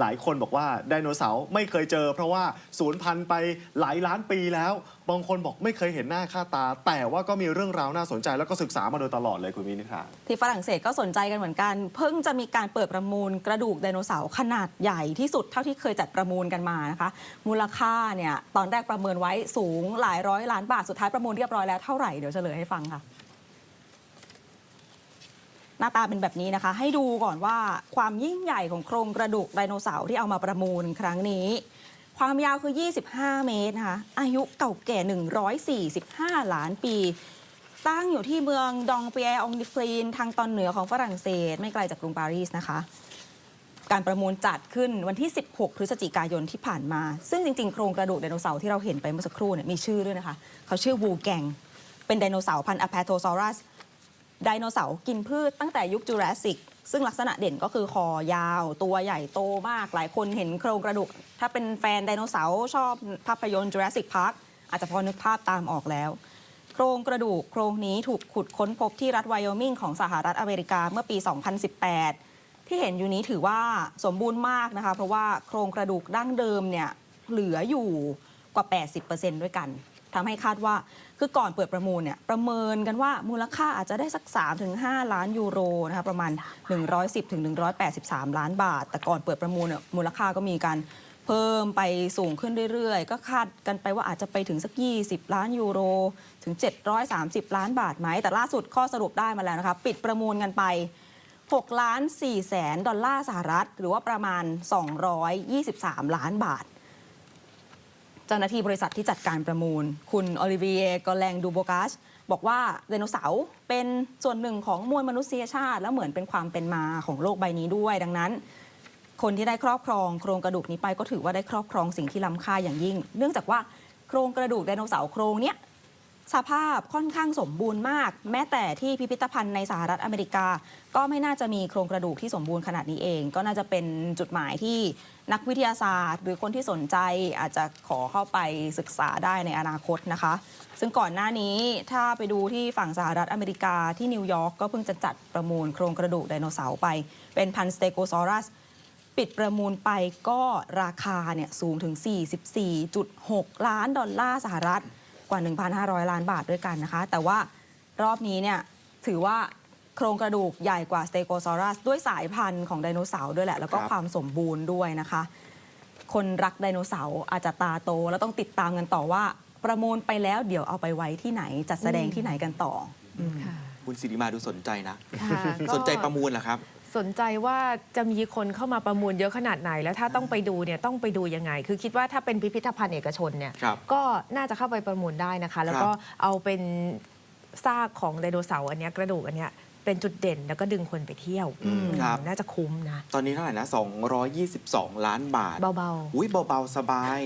หลายคนบอกว่าไดโนเสาร์ไม่เคยเจอ เพราะว่าสูญพันธุ์ไปหลายล้านปีแล้ว บางคนบอกไม่เคยเห็นหน้าค่าตา แต่ว่าก็มีเรื่องราวน่าสนใจแล้วก็ศึกษามาโดยตลอดเลยคุณมินิครับที่ฝรั่งเศสก็สนใจกันเหมือนกัน เพิ่งจะมีการเปิดประมูลกระดูกไดโนเสาร์ขนาดใหญ่ที่สุดเท่าที่เคยจัดประมูลกันมานะคะ มูลค่าเนี่ยตอนแรกประเมินไว้สูงหลายร้อยล้านบาทสุดท้ายประมูลเรียบร้อยแล้วเท่าไหร่เดี๋ยวเฉลยให้ฟังค่ะ น้าตาเป็นแบบนี้นะคะ ให้ดูก่อนว่าความยิ่งใหญ่ของโครงกระดูกไดโนเสาร์ที่เอามาประมูลครั้งนี้ ความยาวคือ 25 เมตรนะคะอายุเก่าแก่ 145 ล้านปี ตั้งอยู่ที่เมืองดองเปียองดิฟรีน ทางตอนเหนือของฝรั่งเศส ไม่ไกลจากกรุงปารีสนะคะการประมูลจัดขึ้นวันที่ 16 พฤศจิกายนที่ผ่านมา ซึ่งจริงๆ โครงกระดูกไดโนเสาร์ที่เราเห็นไปเมื่อสักครู่เนี่ยมีชื่อด้วยนะคะ เขาชื่อวูแกง เป็นไดโนเสาร์พันธุ์อ p พโทซอรัส ไดโนเสาร์กินพืชตั้งแต่ยุคจูราสสิกซึ่งลักษณะเด่นก็คือคอยาว ตัวใหญ่โตมาก หลายคนเห็นโครงกระดูก ถ้าเป็นแฟนไดโนเสาร์ชอบภาพยนตร์จูราสสิกพาร์คอาจจะพอนึกภาพตามออกแล้ว โครงกระดูกโครงนี้ถูกขุดค้นพบที่รัฐไวโอมิงของสหรัฐอเมริกาเมื่อปี 2018 ที่เห็นอยู่นี้ถือว่าสมบูรณ์มากนะคะ เพราะว่าโครงกระดูกดั้งเดิมเนี่ยเหลืออยู่กว่า 80%ด้วยกัน ทำให้คาดว่าคือก่อนเปิดประมูลเนี่ยประเมินกันว่ามูลค่าอาจจะได้สัก 3-5 ล้านยูโรนะคะประมาณ 110-183 ล้านบาท แต่ก่อนเปิดประมูลเนี่ยมูลค่าก็มีการเพิ่มไปสูงขึ้นเรื่อยๆ ก็คาดกันไปว่าอาจจะไปถึงสัก 20 ล้านยูโร ถึง 730 ล้านบาทไหม แต่ล่าสุดข้อสรุปได้มาแล้วนะคะ ปิดประมูลกันไป 6 ล้าน4แสนดอลลาร์สหรัฐ หรือว่าประมาณ 223 ล้านบาท จ้าหน้าที่บริษัทที่จัดการประมูล คุณโอลิเวียกอแลงดูโบกัสบอกว่าไดโนเสาร์เป็นส่วนหนึ่งของมวลมนุษยชาติ และเหมือนเป็นความเป็นมาของโลกใบนี้ด้วย ดังนั้น คนที่ได้ครอบครองโครงกระดูกนี้ไปก็ถือว่าได้ครอบครองสิ่งที่ล้ำค่าอย่างยิ่ง เนื่องจากว่าโครงกระดูกไดโนเสาร์โครงเนี้ย สภาพค่อนข้างสมบูรณ์มาก แม้แต่ที่พิพิธภัณฑ์ในสหรัฐอเมริกา ก็ไม่น่าจะมีโครงกระดูกที่สมบูรณ์ขนาดนี้เอง ก็น่าจะเป็นจุดหมายที่นักวิทยาศาสตร์ หรือคนที่สนใจอาจจะขอเข้าไปศึกษาได้ในอนาคตนะคะ ซึ่งก่อนหน้านี้ถ้าไปดูที่ฝั่งสหรัฐอเมริกาที่นิวยอร์กก็เพิ่งจะจัดประมูลโครงกระดูกไดโนเสาร์ไป เป็นพันสเตโกซอรัสปิดประมูลไปก็ราคาเนี่ยสูงถึง 44.6 ล้านดอลลาร์สหรัฐ ว่า 1,500 ล้านบาทด้วยกันนะคะ แต่ว่ารอบนี้เนี่ยถือว่าโครงกระดูกใหญ่กว่าสเตโกซอรัสด้วยสายพันธุ์ของไดโนเสาร์ด้วยแหละ แล้วก็ครับ ความสมบูรณ์ด้วยนะคะ คนรักไดโนเสาร์อาจจะตาโต แล้วต้องติดตามกันต่อว่า ประมูลไปแล้วเดี๋ยวเอาไปไว้ที่ไหน จัดแสดงที่ไหนกันต่ออค่ะคุณสิริมาดูสนใจนะ ค่ะก็สนใจประมูลเหรอครับ สนใจว่าจะมีคนเข้ามาประมูลเยอะขนาดไหน แล้วถ้าต้องไปดูเนี่ยต้องไปดูยังไง คือคิดว่าถ้าเป็นพิพิธภัณฑ์เอกชนเนี่ยครับก็น่าจะเข้าไปประมูลได้นะคะ แล้วก็เอาเป็นซากของไดโนเสาร์อันเนี้ยกระดูกอันเนี้ยเป็นจุดเด่นแล้วก็ดึงคนไปเที่ยวอืมครับ น่าจะคุ้มนะ ตอนนี้เท่าไหร่นะ 222 ล้านบาทเบาๆ อุ้ยเบา ๆ สบาย